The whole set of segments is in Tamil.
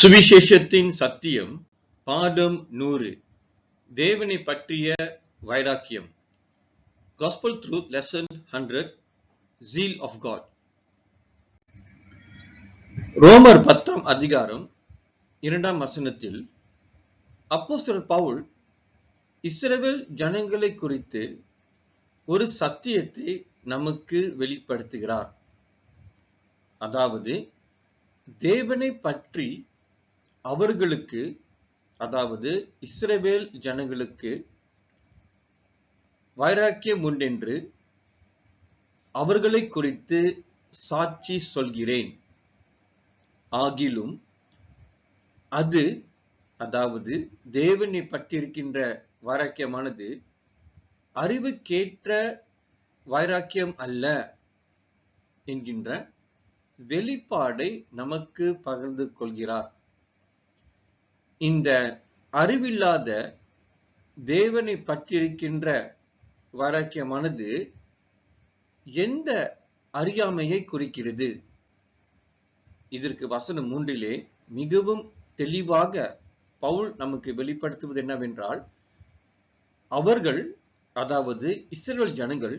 சுவிசேஷத்தின் சத்தியம் பாடம் நூறு. தேவனை பற்றிய வைராக்கியம். Gospel through lesson hundred zeal of God ரோமர் பத்தாம் அதிகாரம் இரண்டாம் வசனத்தில் அப்போஸ்தலர் பவுல் இஸ்ரவேல் ஜனங்களை குறித்து ஒரு சத்தியத்தை நமக்கு வெளிப்படுத்துகிறார். அதாவது தேவனை பற்றி அவர்களுக்கு அதாவது இஸ்ரவேல் ஜனங்களுக்கு வைராக்கியம் உண்டென்று அவர்களை குறித்து சாட்சி சொல்கிறேன். ஆகிலும் அது அதாவது தேவனை பற்றியிருக்கின்ற வைராக்கியமானது அறிவுக்கேற்ற வைராக்கியம் அல்ல என்கின்ற வெளிப்பாடை நமக்கு பகிர்ந்து கொள்கிறார். இந்த அறிவில்லாத தேவனை பற்றியிருக்கின்ற வைராக்கியமானது எந்த அறியாமையை குறிக்கிறது? இதற்கு வசனம் மூன்றிலே மிகவும் தெளிவாக பவுல் நமக்கு வெளிப்படுத்துவது என்னவென்றால் அவர்கள் அதாவது இஸ்ரேல் ஜனங்கள்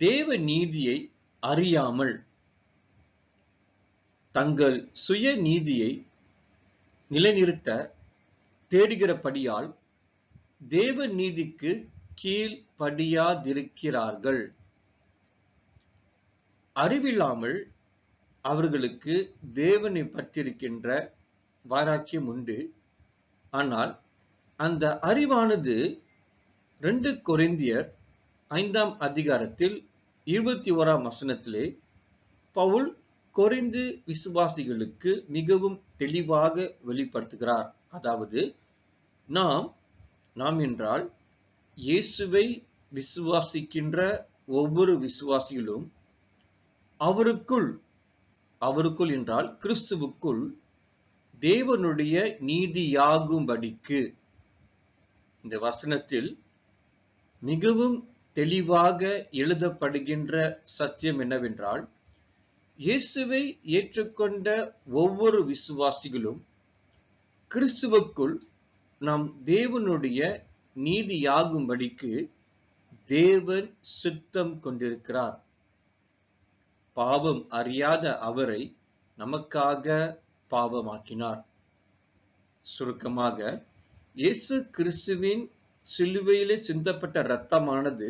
தேவ நீதியை அறியாமல் தங்கள் சுய நீதியை நிலைநிறுத்த தேடுகிறபடியால் தேவ நீதிக்கு கீழ்ப்படியாதிருக்கிறார்கள். அறிவில்லாமல் அவர்களுக்கு தேவனை பற்றிருக்கின்ற வாராக்கியம் உண்டு. ஆனால் அந்த அறிவானது ரெண்டு கொரிந்தியர் ஐந்தாம் அதிகாரத்தில் இருபத்தி ஓராம் வசனத்திலே பவுல் கொரிந்து விசுவாசிகளுக்கு மிகவும் தெளிவாக வெளிப்படுத்துகிறார். அதாவது நாம் நாம் என்றால் இயேசுவை விசுவாசிக்கின்ற ஒவ்வொரு விசுவாசிகளும் அவருக்குள் அவருக்குள் என்றால் கிறிஸ்துவுக்குள் தேவனுடைய நீதியாகும்படிக்கு. இந்த வசனத்தில் மிகவும் தெளிவாக எழுதப்படுகின்ற சத்தியம் என்னவென்றால் இயேசுவை ஏற்றுக்கொண்ட ஒவ்வொரு விசுவாசிகளும் கிறிஸ்துவுக்குள் நாம் தேவனுடைய நீதியாகும்படிக்கு தேவன் சித்தம் கொண்டிருக்கிறார். பாவம் அறியாத அவரை நமக்காக பாவமாக்கினார். சுருக்கமாக இயேசு கிறிஸ்துவின் சிலுவையிலே சிந்தப்பட்ட இரத்தமானது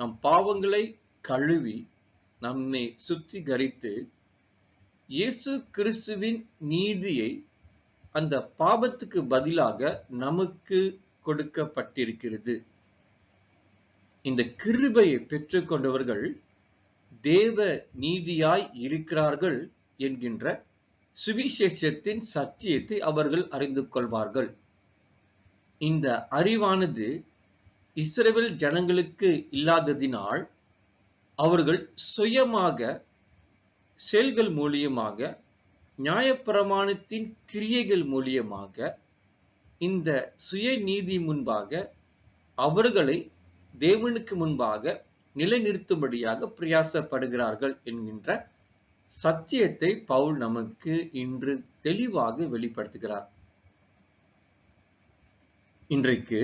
நம் பாவங்களை கழுவி நம்மை சுத்திகரித்து இயேசு கிறிஸ்துவின் நீதியை அந்த பாபத்துக்கு பதிலாக நமக்கு கொடுக்கப்பட்டிருக்கிறது. இந்த கிருபையை பெற்றுக்கொண்டவர்கள் தேவ நீதியாய் இருக்கிறார்கள் என்கின்ற சுவிசேஷத்தின் சத்தியத்தை அவர்கள் அறிந்து கொள்வார்கள். இந்த அறிவானது இஸ்ரேல் ஜனங்களுக்கு இல்லாததினால் அவர்கள் சுயமாக செயல்கள் மூலியமாக நியாயப்பிரமாணத்தின் கிரியைகள் மூலியமாக இந்த சுய நீதி முன்பாக அவர்களை தேவனுக்கு முன்பாக நிலைநிறுத்தும்படியாக பிரயாசப்படுகிறார்கள் என்கின்ற சத்தியத்தை பவுல் நமக்கு இன்று தெளிவாக வெளிப்படுத்துகிறார். இன்றைக்கு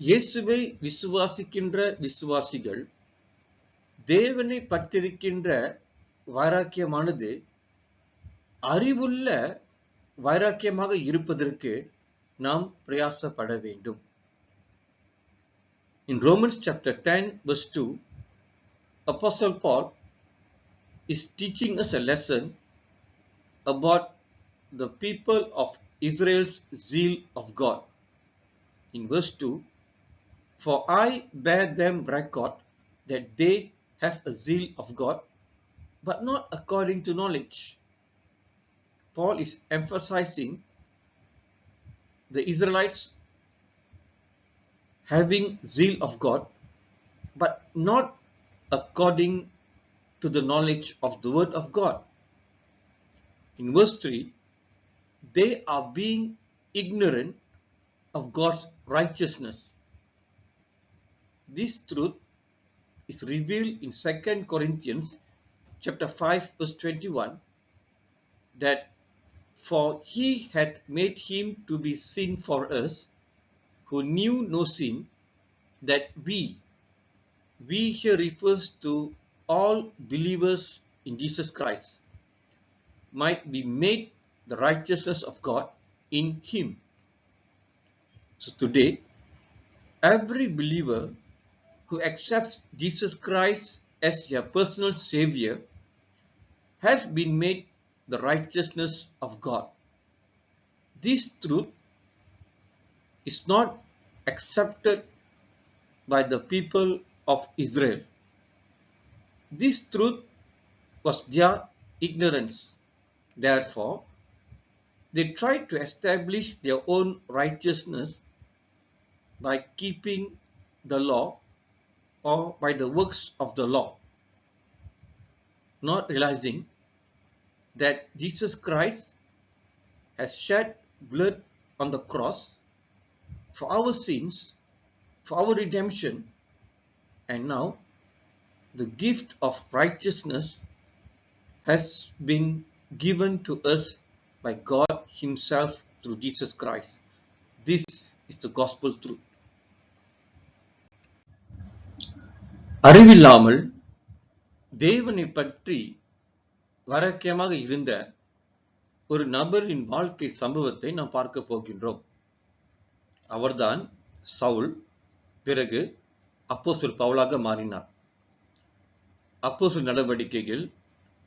இயேசுவை விசுவாசிக்கின்ற விசுவாசிகள் தேவனை பற்றிருக்கின்ற வைராக்கியமானது அறிவுள்ள வைராக்கியமாக இருப்பதற்கு நாம் பிரயாசப்பட வேண்டும் In Romans chapter 10 verse 2, Apostle Paul is teaching us a lesson about the people of Israel's zeal of God. In verse 2, For I bear them record that they have a zeal of God, but not according to knowledge. Paul is emphasizing the Israelites having zeal of God, but not according to the knowledge of the Word of God. In verse 3, they are being ignorant of God's righteousness. This truth is revealed in 2 Corinthians chapter 5 verse 21 that For he hath made him to be sin for us, who knew no sin, that we, we here refers to all believers in Jesus Christ, might be made the righteousness of God in him. So today, every believer who accepts Jesus Christ as their personal savior have been made the righteousness of God. This truth is not accepted by the people of Israel. This truth was their ignorance. Therefore, they tried to establish their own righteousness by keeping the law or by the works of the law, not realizing that Jesus Christ has shed blood on the cross for our sins, for our redemption, and now the gift of righteousness has been given to us by God Himself through Jesus Christ. This is the gospel truth. அறிவில்லாமல் தேவனை பற்றி வரக்கியமாக இருந்த ஒரு நபரின் வாழ்க்கை சம்பவத்தை நாம் பார்க்க போகின்றோம். அவர்தான் சவுல் பிறகு அப்போஸ்தலர் பவுலாக மாறினார். அப்போஸ்தலர் நடவடிக்கையில்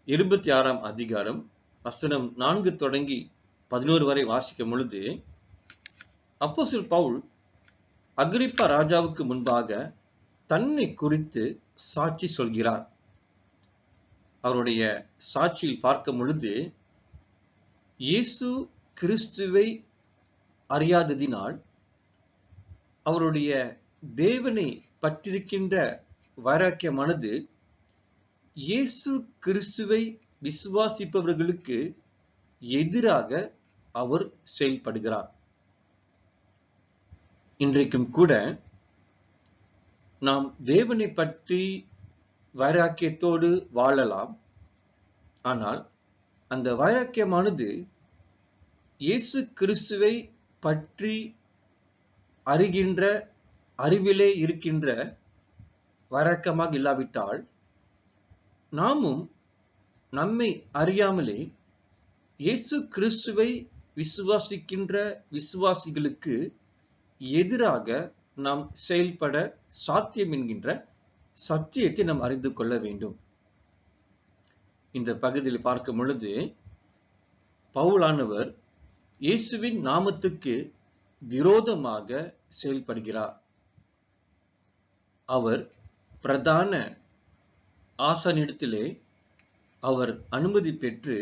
இருபத்தி ஆறாம் அதிகாரம் வசனம் நான்கு தொடங்கி பதினோரு வரை வாசிக்கும் பொழுது அப்போஸ்தலர் பவுல் அகிரிப்பா ராஜாவுக்கு முன்பாக தன்னை குறித்து சாட்சி சொல்கிறார். அவருடைய சாட்சியில் பார்க்கும் பொழுது இயேசு கிறிஸ்துவை அறியாததினால் அவருடைய தேவனை பற்றிருக்கின்ற வைராக்கியமானது இயேசு கிறிஸ்துவை விசுவாசிப்பவர்களுக்கு எதிராக அவர் செயல்படுகிறார். இன்றைக்கும் கூட நாம் தேவனை பற்றி வைராக்கியத்தோடு வாழலாம். ஆனால் அந்த வைராக்கியமானது இயேசு கிறிஸ்துவை பற்றி அறிகின்ற அறிவிலே இருக்கின்ற வழக்கமாக இல்லாவிட்டால் நாமும் நம்மை அறியாமலே இயேசு கிறிஸ்துவை விசுவாசிக்கின்ற விசுவாசிகளுக்கு எதிராக நாம் செயல்பட சாத்தியம் என்கின்ற சத்தியத்தை நாம் அறிந்து கொள்ள வேண்டும். இந்த பகுதியில் பார்க்கும் பொழுது பவுலானவர் இயேசுவின் நாமத்துக்கு விரோதமாக செயல்படுகிறார். அவர் பிரதான ஆசனிடத்திலே அவர் அனுமதி பெற்று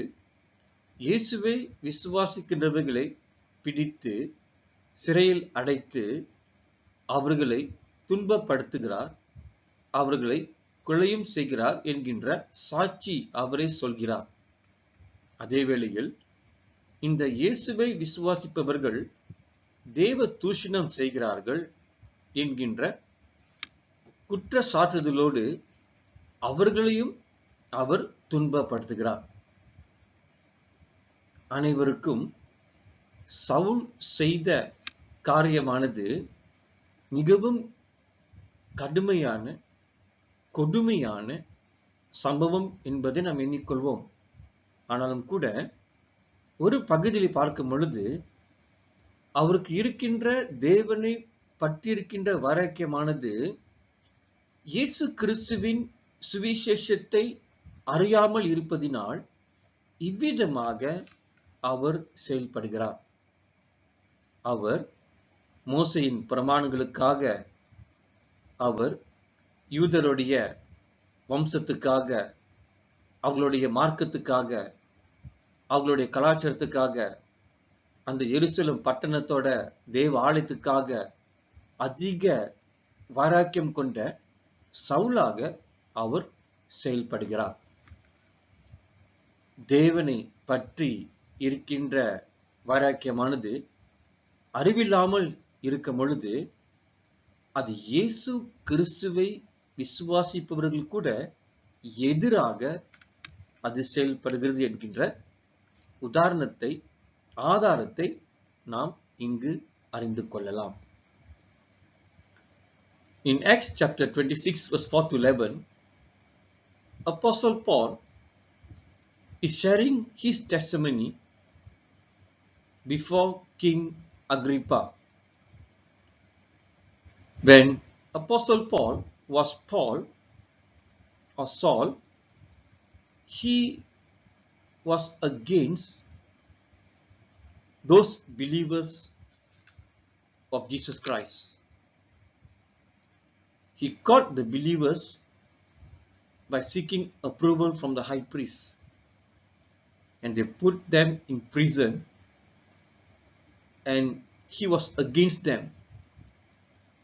இயேசுவை விசுவாசிக்கின்றவர்களை பிடித்து சிறையில் அடைத்து அவர்களை துன்பப்படுத்துகிறார். அவர்களை கொலையும் செய்கிறார் என்கின்ற சாட்சி அவரே சொல்கிறார். அதே வேளையில் இந்த இயேசுவை விசுவாசிப்பவர்கள் தேவ தூஷணம் செய்கிறார்கள் என்கின்ற குற்ற சாற்றுதலோடு அவர்களையும் அவர் துன்பப்படுத்துகிறார். அனைவருக்கும் சவுல் செய்த காரியமானது மிகவும் கடுமையான கொடுமையான சம்பவம் என்பதை நாம் எண்ணிக்கொள்வோம். ஆனாலும் கூட ஒரு பகுதியில் பார்க்கும் பொழுது அவருக்கு இருக்கின்ற தேவனை பற்றியிருக்கின்ற வாரக்கியமானது இயேசு கிறிஸ்துவின் சுவிசேஷத்தை அறியாமல் இருப்பதினால் இவ்விதமாக அவர் செயல்படுகிறார். அவர் மோசையின் பிரமாணங்களுக்காக அவர் யூதருடைய வம்சத்துக்காக அவங்களுடைய மார்க்கத்துக்காக அவங்களுடைய கலாச்சாரத்துக்காக அந்த எருசலம் பட்டணத்தோட தேவ ஆலயத்துக்காக அதிக வைராக்கியம் கொண்ட சவுலாக அவர் செயல்படுகிறார். தேவனை பற்றி இருக்கின்ற வைராக்கியமானது அறிவில்லாமல் இருக்கும் பொழுது அது இயேசு கிறிஸ்துவை விசுவாசிப்பவர்கள் கூட எதிராக அது செயல்படுகிறது என்கின்ற உதாரணத்தை ஆதாரத்தை நாம் இங்கு அறிந்து கொள்ளலாம் In Acts chapter 26 verse 4 to 11, Apostle Paul is sharing his testimony before King Agrippa. When Apostle Paul was Paul or Saul, he was against those believers of Jesus Christ. He caught the believers by seeking approval from the high priest and they put them in prison and he was against them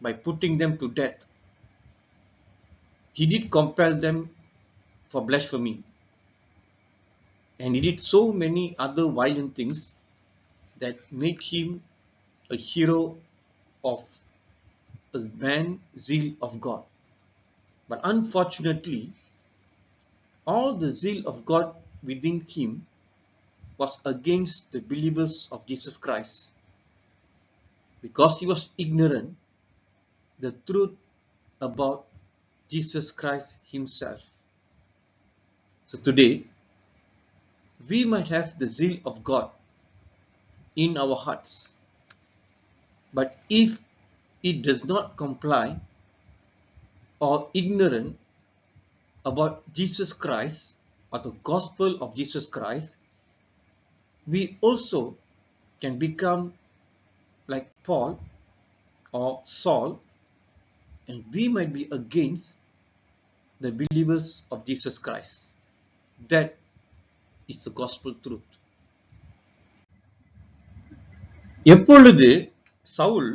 by putting them to death. He did compel them for blasphemy and he did so many other violent things that made him a hero of a man zeal of God. But unfortunately, all the zeal of God within him was against the believers of Jesus Christ because he was ignorant the truth about Jesus Christ himself. So today, we might have the zeal of God in our hearts. But if it does not comply or ignorant about Jesus Christ or the gospel of Jesus Christ, we also can become like Paul or Saul and we might be against the believers of Jesus Christ. That is the gospel truth. எப்பொழுது சவுல்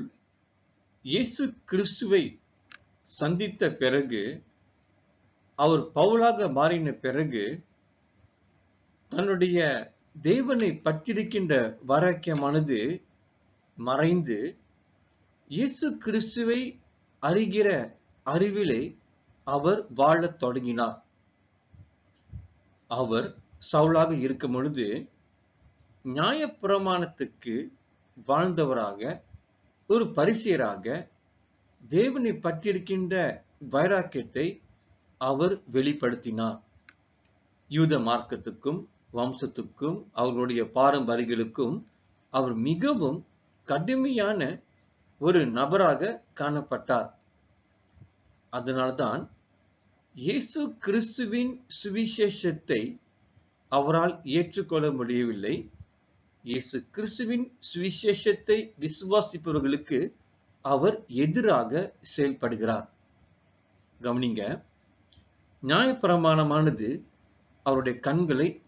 இயேசு கிறிஸ்துவை சந்தித்த பிறகு அவர் பவுலாக மாறின பிறகு தன்னுடைய தேவனை பற்றிருக்கின்ற வராக்கியமானது மறைந்து இயேசு கிறிஸ்துவை அறிகிற அறிவிலே அவர் வாழத் தொடங்கினார். அவர் சவுலாக இருக்கும் பொழுது நியாயப்பிரமாணத்துக்கு வாழ்ந்தவராக ஒரு பரிசியராக தேவனை பற்றியிருக்கின்ற வைராக்கியத்தை அவர் வெளிப்படுத்தினார். யூத மார்க்கத்துக்கும் வம்சத்துக்கும் அவர்களுடைய பாரம்பரியங்களுக்கும் அவர் மிகவும் கடுமையான ஒரு நபராக காணப்பட்டார். அதனால்தான் இயேசு கிறிஸ்துவின் சுவிசேஷத்தை அவரால் ஏற்றுக்கொள்ள முடியவில்லை. இயேசு கிறிஸ்துவின் சுவிசேஷத்தை விசுவாசிப்பவர்களுக்கு அவர் எதிராக செயல்படுகிறார். கவனிங்க நியாயப்பிரமாணமானது அவருடைய கண்களை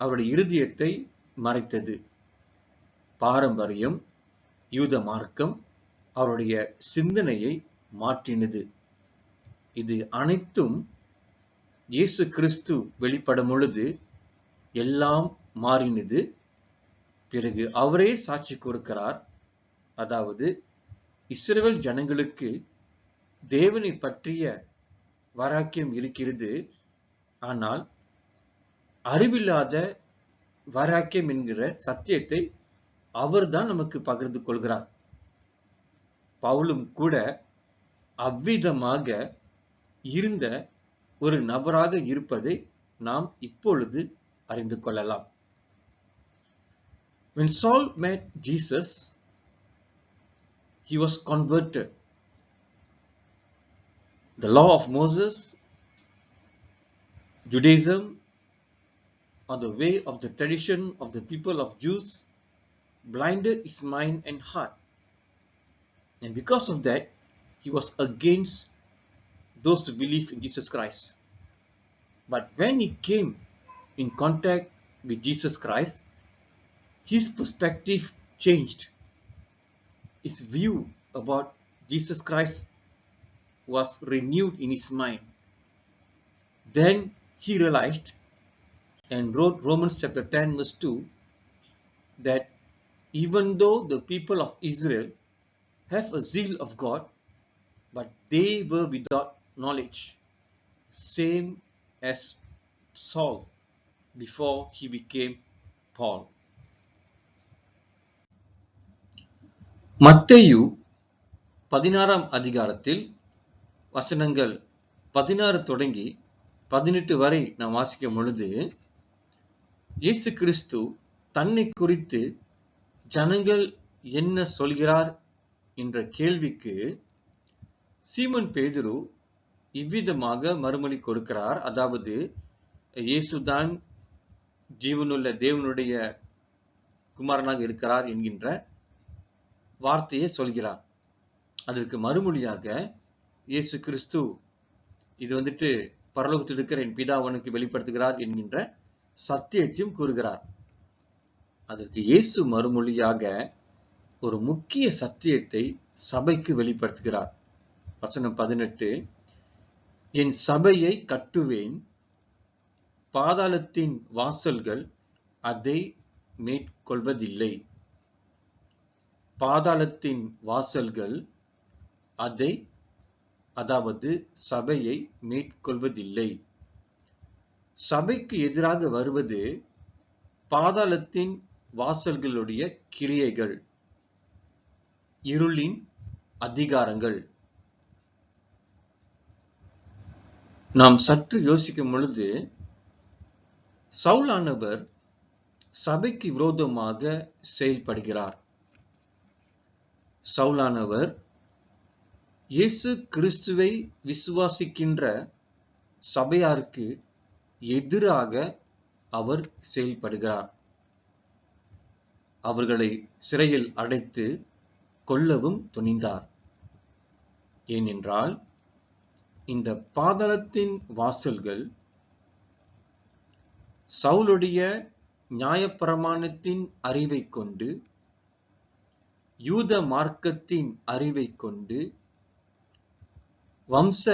அவருடைய இருதயத்தை மறைத்தது. பாரம்பரியம் யூத மார்க்கம் அவருடைய சிந்தனையை மாற்றினது. இது அனைத்தும் இயேசு கிறிஸ்து வெளிப்படும் பொழுது எல்லாம் மாறினது. பிறகு அவரே சாட்சி கொடுக்கிறார். அதாவது இஸ்ரேல் ஜனங்களுக்கு தேவனை பற்றிய வராக்கியம் இருக்கிறது. ஆனால் அறிவில்லாத வராக்கியம் என்கிற சத்தியத்தை அவர்தான் நமக்கு பகிர்ந்து கொள்கிறார். பவுலும் கூட அவ்விதமாக இருந்த ஒரு நபராக இருப்பதை நாம் இப்பொழுது அறிந்து கொள்ளலாம் When Saul met Jesus, he was converted. The law of Moses, Judaism, or the way of the tradition of the people of Jews blinded his mind and heart. And because of that, he was against those who believe in Jesus Christ. But when he came in contact with Jesus Christ, his perspective changed. His view about Jesus Christ was renewed in his mind. Then he realized and wrote Romans chapter 10 verse 2 that even though the people of Israel have a zeal of God, but they were without knowledge, same as Saul before he became Paul. மத்தேயு பதினாறாம் அதிகாரத்தில் வசனங்கள் பதினாறு தொடங்கி பதினெட்டு வரை நாம் வாசிக்கும் பொழுது இயேசு கிறிஸ்து தன்னை குறித்து ஜனங்கள் என்ன சொல்கிறார் என்ற கேள்விக்கு சீமன் பேதுரு இவ்விதமாக மறுமொழி கொடுக்கிறார். அதாவது இயேசுதான் ஜீவனுள்ள தேவனுடைய குமாரனாக இருக்கிறார் என்கின்ற வார்த்தையை சொல்கிறார். அதற்கு மறுமொழியாக இயேசு கிறிஸ்து இது வந்துட்டு பரலோகத்தில் இருக்கிற என் பிதாவனுக்கு வெளிப்படுத்துகிறார் என்கின்ற சத்தியத்தையும் கூறுகிறார். அதற்கு இயேசு மறுமொழியாக ஒரு முக்கிய சத்தியத்தை சபைக்கு வெளிப்படுத்துகிறார். வசனம் பதினெட்டு என் சபையை கட்டுவேன் பாதாளத்தின் வாசல்கள் அதை மேற்கொள்வதில்லை. பாதாளத்தின் வாசல்கள் அதை அதாவது சபையை மேற்கொள்வதில்லை. சபைக்கு எதிராக வருவது பாதாளத்தின் வாசல்களுடைய கிரியைகள். இருளின் அதிகாரங்கள். நாம் சற்று யோசிக்கும் பொழுது சவுலானவர் சபைக்கு விரோதமாக செயல்படுகிறார். சவுலானவர் இயேசு கிறிஸ்துவை விசுவாசிக்கின்ற சபையாருக்கு எதிராக அவர் செயல்படுகிறார். அவர்களை சிறையில் அடைத்து கொல்லவும் துணிந்தார். ஏனென்றால் இந்த பாதாளத்தின் வாசல்கள் சவுளுடைய நியாயப்பிரமாணத்தின் அறிவை கொண்டு யூத மார்க்கத்தின் அறிவை கொண்டு வம்ச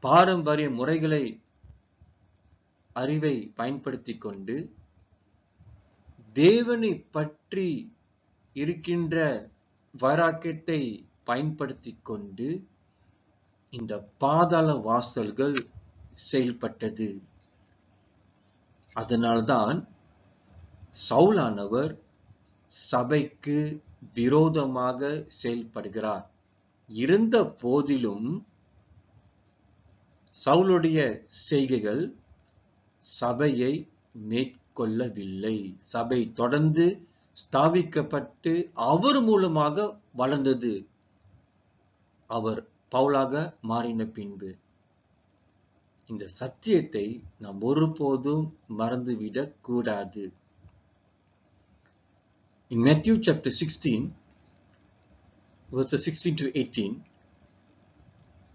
பாரம்பரிய முறைகளை அறிவை பயன்படுத்தி கொண்டு தேவனை பற்றி இருக்கின்ற வைராக்கியத்தை பயன்படுத்தி கொண்டு இந்த பாதாள வாசல்கள் செயல்பட்டது. அதனால்தான் சவுலானவர் சபைக்கு விரோதமாக செயல்படுகிறார். இருந்த போதிலும் சவுளுடைய செய்கைகள் சபையை மேற்கொள்ளவில்லை. சபை தொடர்ந்து ஸ்தாபிக்கப்பட்டு அவர் மூலமாக வளர்ந்தது அவர் பவுலாக மாறின பின்பு இந்த சத்தியத்தை நாம் ஒருபோதும் மறந்துவிடக் கூடாது In Matthew chapter 16, verses 16 to 18,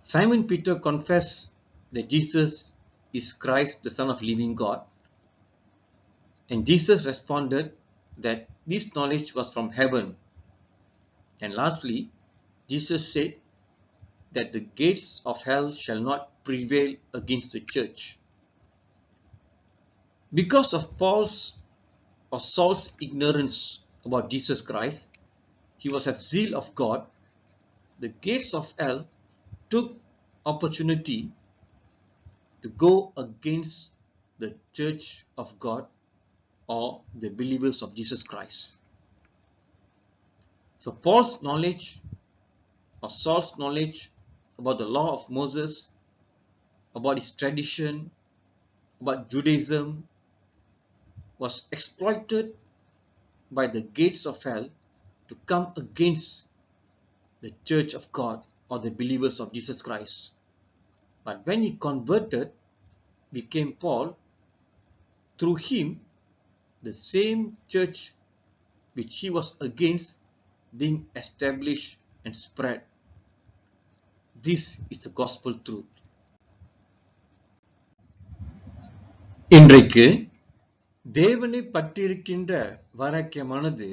Simon Peter confessed that Jesus is Christ, the Son of living God. And Jesus responded that this knowledge was from heaven. And lastly, Jesus said that the gates of hell shall not prevail against the church. Because of Paul's or Saul's ignorance about Jesus Christ, he was at zeal of God. The gates of hell took opportunity to go against the church of God or the believers of Jesus Christ. So Paul's knowledge or Saul's knowledge about the law of Moses, about his tradition, about Judaism was exploited by the gates of hell to come against the church of God or the believers of Jesus Christ. But when he converted, became Paul, through him, the same church which he was against being established and spread. This is the gospel truth. இன்றைக்கு தேவனை பற்றியிருக்கின்ற வராக்கியமானது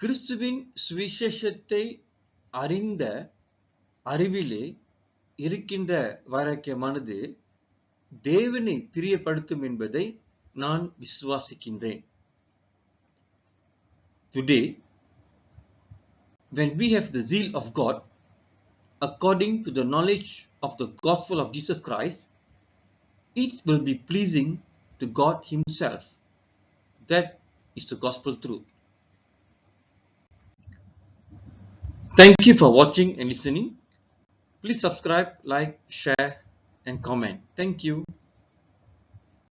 கிறிஸ்துவின் சுவிசேஷத்தை அறிந்த அறிவிலே இருக்கின்ற வைராக்கியமானது தேவனை பிரியப்படுத்தும் என்பதை நான் விசுவாசிக்கின்றேன் Today, when we have the zeal of God, according to the knowledge of the gospel of Jesus Christ, it will be pleasing to God Himself. That is the gospel truth. Thank you for watching and listening. Please subscribe, like, share, and comment. Thank you.